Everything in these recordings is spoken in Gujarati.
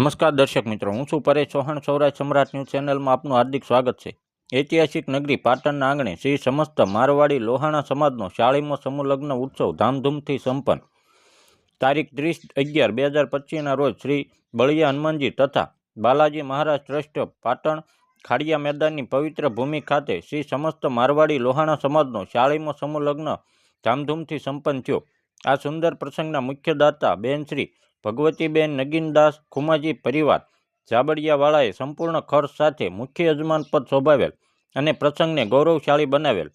નમસ્કાર દર્શક મિત્રો, હું છું પરેશ ચૌહાણ, સૌરાષ્ટ્ર સમ્રાટ ન્યૂઝ ચેનલમાં આપનું હાર્દિક સ્વાગત છે. ઐતિહાસિક નગરી પાટણના આંગણે શ્રી સમસ્ત મારવાડી લોહાણા સમાજનો શાળીમો સમુલગ્ન ઉત્સવ ધામધૂમથી સંપન્ન. તારીખ ત્રીસ અગિયાર બે હજાર પચીસના રોજ શ્રી બળિયા હનુમાનજી તથા બાલાજી મહારાજ ટ્રસ્ટ પાટણ ખાડિયા મેદાનની પવિત્ર ભૂમિ ખાતે શ્રી સમસ્ત મારવાડી લોહાણા સમાજનો શાળીમો સમુલગ્ન ધામધૂમથી સંપન્ન થયો. આ સુંદર પ્રસંગના મુખ્ય દાતા બેન શ્રી ભગવતીબેન નગીનદાસ ખુમાજી પરિવાર જાબડિયાવાળાએ સંપૂર્ણ ખર્ચ સાથે મુખ્ય યજમાન પદ શોભાવેલ અને પ્રસંગને ગૌરવશાળી બનાવેલ.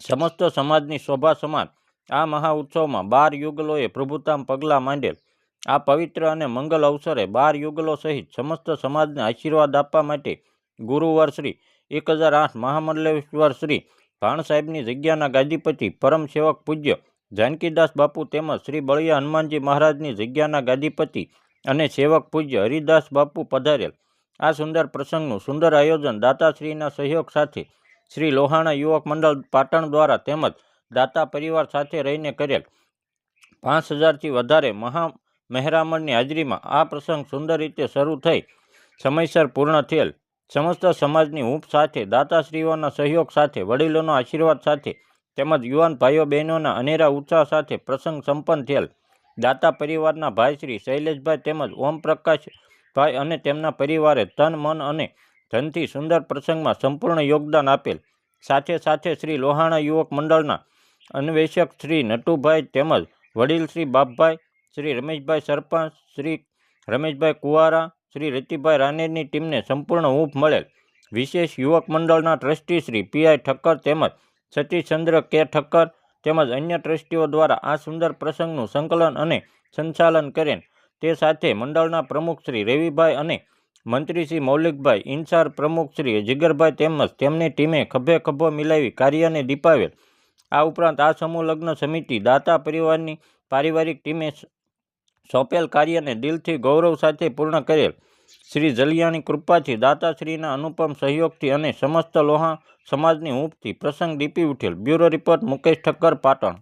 સમસ્ત સમાજની શોભા સમાન આ મહા ઉત્સવમાં બાર યુગલોએ પ્રભુતામ પગલાં માંડેલ. આ પવિત્ર અને મંગલ અવસરે બાર યુગલો સહિત સમસ્ત સમાજને આશીર્વાદ આપવા માટે ગુરુવાર શ્રી એક હજાર આઠ મહામંડલેશ્વર શ્રી ભાણ સાહેબની જગ્યાના ગાદીપતિ પરમ સેવક પૂજ્ય જાનકીદાસ બાપુ તેમજ શ્રી બળિયા હનુમાનજી મહારાજની જગ્યાના ગાદીપતિ અને સેવક પૂજ્ય હરિદાસ બાપુ પધારેલ. આ સુંદર પ્રસંગનું સુંદર આયોજન દાતાશ્રીના સહયોગ સાથે શ્રી લોહાણા યુવક મંડળ પાટણ દ્વારા તેમજ દાતા પરિવાર સાથે રહીને કરેલ. પાંચ હજારથી વધારે મહા મહેરામણની હાજરીમાં આ પ્રસંગ સુંદર રીતે શરૂ થઈ. સમયસર પૂર્ણ થયેલ. સમસ્ત સમાજની હૂંફ સાથે દાતાશ્રીઓના સહયોગ સાથે વડીલોના આશીર્વાદ સાથે તેમજ યુવાન ભાઈઓ બહેનોના અનેરા ઉત્સાહ સાથે પ્રસંગ સંપન્ન થયેલ. દાતા પરિવારના ભાઈ શ્રી શૈલેષભાઈ તેમજ ઓમપ્રકાશભાઈ અને તેમના પરિવારે તન મન અને ધનથી સુંદર પ્રસંગમાં સંપૂર્ણ યોગદાન આપેલ. સાથે સાથે શ્રી લોહાણા યુવક મંડળના અન્વેષક શ્રી નટુભાઈ તેમજ વડીલ શ્રી બાપભાઈ, શ્રી રમેશભાઈ સરપંચ, શ્રી રમેશભાઈ કુવારા, શ્રી રતિભાઈ રાનેરની ટીમને સંપૂર્ણ હૂંફ મળેલ. વિશેષ યુવક મંડળના ટ્રસ્ટી શ્રી પીઆઈ ઠક્કર તેમજ સતીશચંદ્ર કે ઠક્કર તેમજ અન્ય ટ્રસ્ટીઓ દ્વારા આ સુંદર પ્રસંગનું સંકલન અને સંચાલન કરેલ તે સાથે મંડળના પ્રમુખ શ્રી રેવીભાઈ અને મંત્રી શ્રી મૌલિકભાઈ, ઇન્ચાર્જ પ્રમુખ શ્રી જીગરભાઈ તેમજ તેમની ટીમે ખભે ખભો મિલાવી કાર્યને દીપાવેલ. આ ઉપરાંત આ સમૂહ લગ્ન સમિતિ, દાતા પરિવારની પારિવારિક ટીમે સોંપેલ કાર્યને દિલથી ગૌરવ સાથે પૂર્ણ કરેલ. શ્રી જલિયાની કૃપાથી દાતાશ્રીના અનુપમ સહયોગથી અને સમસ્ત લોહા સમાજની હૂંફથી પ્રસંગ દીપી ઉઠેલ. Bureau report Mukesh Thakkar, Patan.